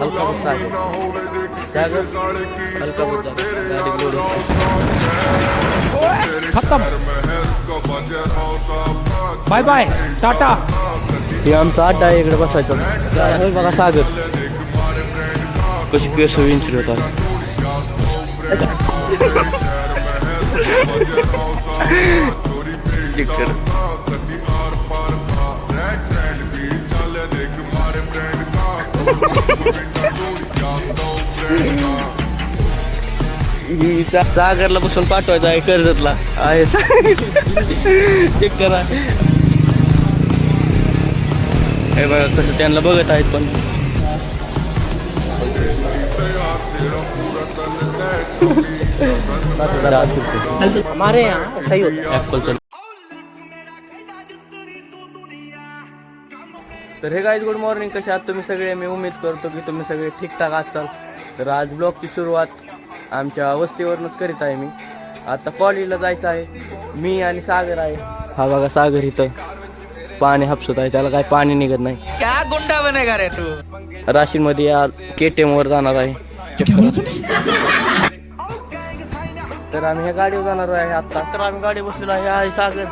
हलका आहे. हलका लोड खत्म. Bye bye. टाटा. हे आमचा अड्डा आहे इकडे बसायचं. हे बघा सागर. कशी केस विंचरी होता. सागरला बसून पाठवायचं आहे कर्जतला. आहे. चेक करा. हे बघा कसं त्यांना बघत आहेत पण. हमारे यहाँ सही होता. तर हे गाईज गुड मॉर्निंग कसे आहात तुम्ही सगळे? मी उमेद करतो की तुम्ही सगळे ठीकठाक असाल. तर आज ब्लॉगची सुरुवात आमच्या वस्तीवरूनच करीत आहे मी. आता कॉलेजला जायचं आहे. मी आणि सागर आहे. हा बघा सागर इथं पाणी हापसत आहे. त्याला काय पाणी निघत नाही. क्या गुंडा बनेगा रे तू? राशीमध्ये या के टी एमवर जाणार आहे. तर आम्ही ह्या गाडीवर जाणार आहे आता. तर आम्ही गाडी बसलेलो आहे. सागर.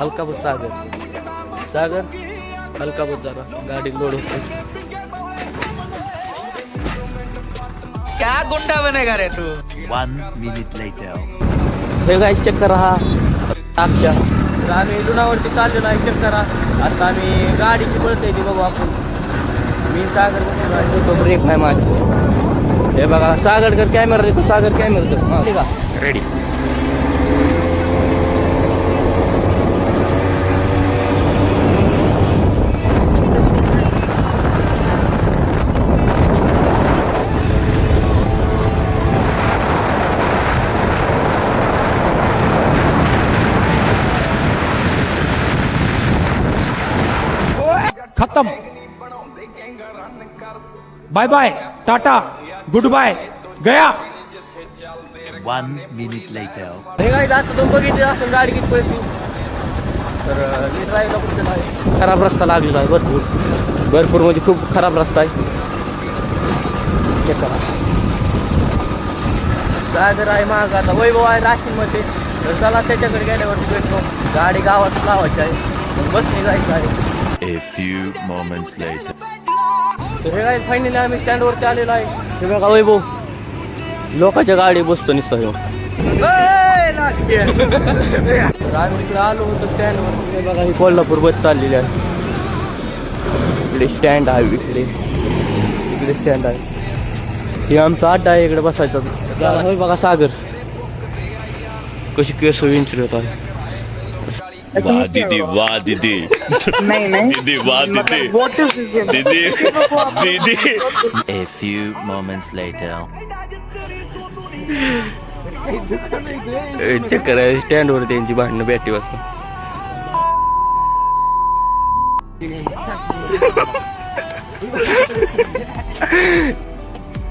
हलका बस सागर. सागर हलका बस जरा गाडी लोड होते. क्या गुंडा बनेगा रे तू? One minute later. हे गाडी चेक करा हा. टाकच्या तर आम्ही लुणावरती चाललेलो आहे चेक करा. आता आम्ही गाडीची पळते ती बघू आपण. मी सागर तो ब्रेक नाही माझी हे बघा सागर कर कॅमेरा देतो सागर कॅमेरा देतो. ठीक आहे. Ready bye bye Tata good bye गया. One minute later. हे काय आता तुम्ही बघितली असं गाडी किती पळते. तर मी ड्राईव्हला कुठे आहे. खराब रस्ता लागलेला आहे भरपूर. भरपूर म्हणजे खूप खराब रस्ता आहे. चेक करा. सागर आहे महाग आता. वैभव आहे राशीमध्ये तर चला त्याच्याकडे गेल्यावरती भेटतो. गाडी गावात लावायची आहे. मग बस निघायचं आहे. A few moments later. तर हे काय फायनली आम्ही स्टँडवरती आलेलो आहे. हे बघा वैभव लोकांच्या गाडी बसतो नुसतं ह्यो. तर आम्ही इकडे आलो होतो स्टँडवर हे बघा ही कोल्हापूर बस चाललेली आहे. इकडे स्टँड आहे इकडे. इकडे स्टँड आहे. हे आमचा अड्डा आहे इकडे बसायचा. बघा सागर. कशी केस विंचरी होत आहे वाह दीदी वाह दीदी। नहीं नहीं। दीदी वाह दीदी। game? दीदी दीदी। A few moments later. Check करा स्टँडवर त्यांची भांडणं बॅटी वाजता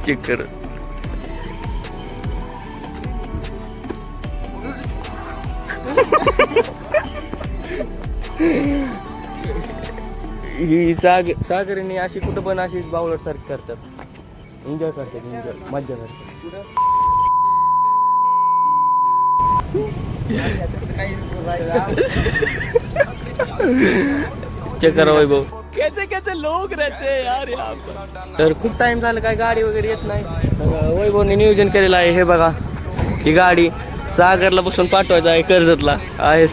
चेक कर ही साग सागरीने अशी कुठं पण अशी बावळट सारखी करतात. एन्जॉय करतात एन्जॉय मज्जा करतात. चेक करा वैभव कैसे कैसे लोग रहते हैं यार यहाँ पर। तर खूप टाइम झालं काय गाडी वगैरे येत नाही. वैभवने नियोजन केलेलं आहे हे बघा. ही गाडी. सागरला बसून पाठवायचं आहे कर्जतला. आहे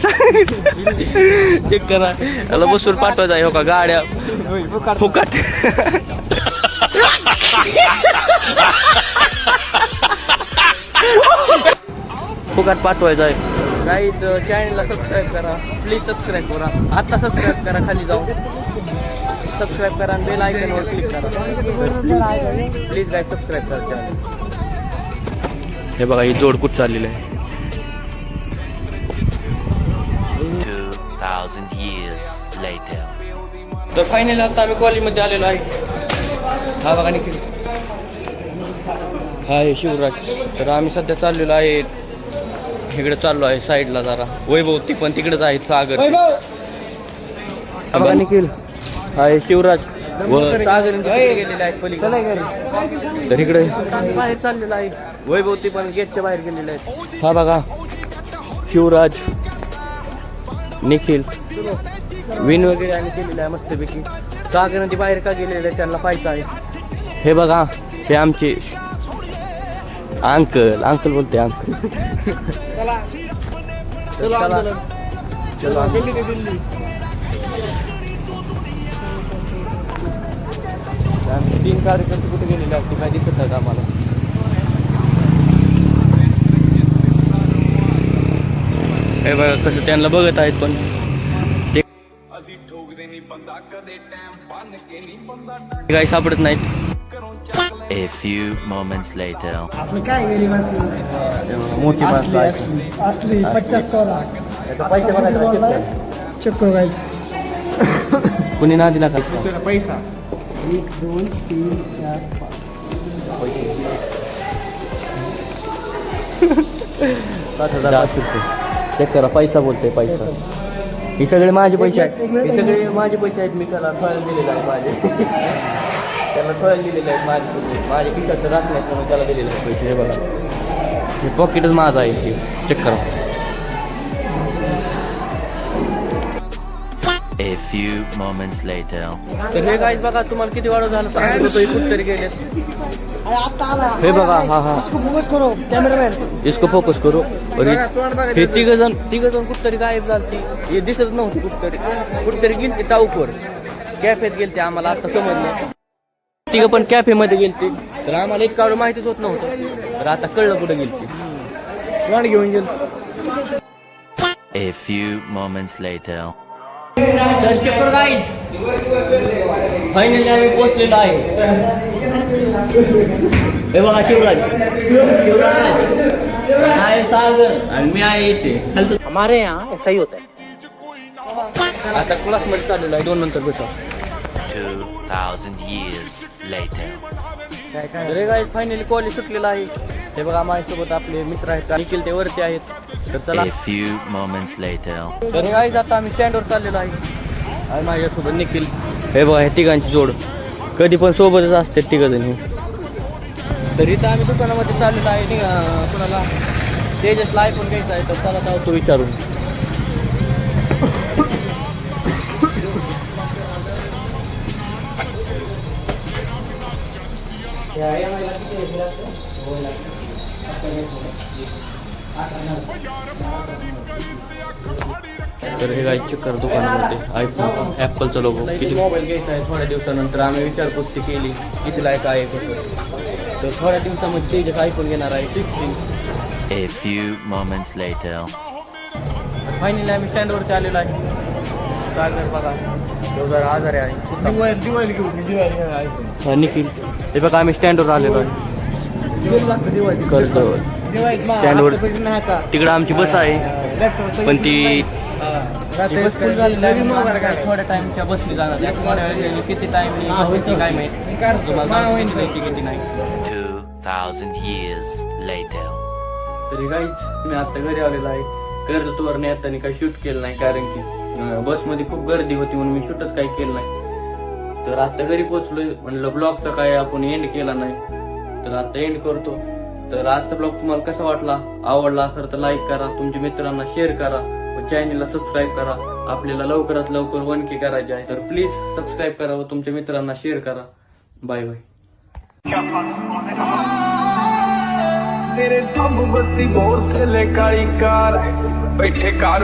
चेक करा. त्याला बसून पाठवायचं आहे हो का? गाड्या फुकट. फुकट पाठवायचं आहे. गाईज चॅनलला सबस्क्राईब करा. प्लीज सबस्क्राईब करा. आत्ता सबस्क्राईब करा खाली जाऊन. सबस्क्राईब करा आणि बेल आयकॉनवर क्लिक करा. प्लीज गाय सबस्क्राईब करा channel. हे बघा ही जोड कुठ चाललेली आहे? Thousand years later. तर फायनली आता आम्ही कॉलेजमध्ये आलेलो आहे हा बघा निखिल हा हे शिवराज तर आम्ही सध्या चाललेलो आहे इकडे चाललो आहे साईडला जरा वैभव ती पण तिकडेच आहे सागर हा बघा निखिल हा हे शिवराज व सागर गेलेले आहेत पलीकडे तर इकडे बाहेर चाललेला आहे वैभवती पण गेटच्या बाहेर गेलेले आहेत हा बघा शिवराज निखिल. विन वगैरे आणि केलेलं आहे मस्तपैकी. ते बाहेर का गेलेले आहेत त्यांना पाहायचं आहे. हे बघा हे आमचे अंकल. अंकल बोलते अंकल. चला. चला आमचे तीन कार्यकर्ते कुठे गेलेले आहेत ते काय दिसत नाहीत आम्हाला. हे बघा कसं त्यांना बघत आहेत पण. ते काही सापडत नाहीत. A few moments later. आपलं काय गरीबाचं मोठी असली तोला. चेक. कुणी ना दिला काय पैसा. एक दोन तीन चार पाच. चेक करा पैसा बोलतोय पैसा. हे सगळे माझे पैसे आहेत. हे सगळे माझे पैसे आहेत मी त्याला ठळायला दिलेले आहेत माझे. त्याला ठळायला दिलेले आहेत माझे राहत नाहीत म्हणून त्याला दिलेले आहेत पैसे हे बघा. हे पॉकेटच माझं आहे ते चेक करा. A few moments later. तर हे काय बघा तुम्हाला किती वाढ झालं? गेलेत. अरे आता आला. हे बघा हा हा. इसको फोकस करो कॅमेरामॅन इसको फोकस करू. और हे- हे तिघ जण तिघ जण कुठतरी गायब झालती हे दिसत नव्हती कुठतरी. कुठतरी गेलते टाऊकवर. कॅफेत गेलते आम्हाला आता समजलं तिघ पण कॅफे मध्ये गेलते. तर आम्हाला एक काढून माहितीच होत नव्हतं. तर आता कळलं कुठे गेलते. घेऊन गेलो. A few moments later. तर चक्कर गाईज फायनली आम्ही पोहोचलेलो आहे. हे बघा शिवराज. शिवराज. आहे सागर. आणि मी आहे इथे. हमारे यहाँ ऐसा ही होता है. आता क्लासमध्ये चाललेलो आहे. दोन नंतर भेटू. Two thousand years later. तर गाईज फायनली कॉलेज सुटलेलं आहे. हे बघा माझ्यासोबत आपले मित्र आहेत. निखिल ते वरती आहेत. तर चला. A few moments later. तर गाईज आता आम्ही स्टँडवर चाललेलो आहे. आणि माझ्यासोबत निखिल. हे बघा हे तिघांची जोड. कधी पण सोबतच असते तिघ जण हे. तर इथं आम्ही दुकानामध्ये चाललेलो आहे. कुणाला? तेजसला आयफोन घ्यायचा आहे तर चला जाऊ तो विचारून. तर हे काय चक्कर दुकानामध्ये. आयफोन ॲपलचा लोगो किती? मोबाईल घ्यायचा आहे थोड्या दिवसानंतर. आम्ही विचारपूस ती केली. कितीला आहे काय आहे तर थोड्या दिवसामध्ये तेजस आयफोन घेणार आहे sixteen A few moments later. Finally आम्ही स्टँडवरती आलेलो आहे. सागर बघा. तो जरा आजारी आहे. दिवाळी दिवाळी घेऊ मी दिवाळी आहे. हा, निखिल. हे बघा आम्ही स्टँडवर आलेलो आहे. स्टँडवर. तिकडं आमची बस आहे. पण ती बस झाली. थोड्या टाइमच्या बसली जाणार. थोड्या किती टाइम काय माहिती? तुम्हाला माहिती किती नाही. Two thousand years later. तरी काहीच मी आता घरी आलेलो आहे. कर्जतवर येताना काही शूट केलं नाही कारण की बसमध्ये खूप गर्दी होती म्हणून मी शूटच काही केलं नाही. तर आता घरी पोहोचलो म्हणलं ब्लॉगचा काय आपण एंड केला नाही. तर आता एंड करतो. तर आजचा ब्लॉग तुम्हाला कसा वाटला? आवडला असेल तर लाईक करा. तुमच्या मित्रांना शेअर करा. व चॅनलला सबस्क्राईब करा. आपल्याला लवकरात लवकर वन के करायचे आहे. तर प्लीज सबस्क्राईब करा व तुमच्या मित्रांना शेअर करा. Bye bye car. बैठे कार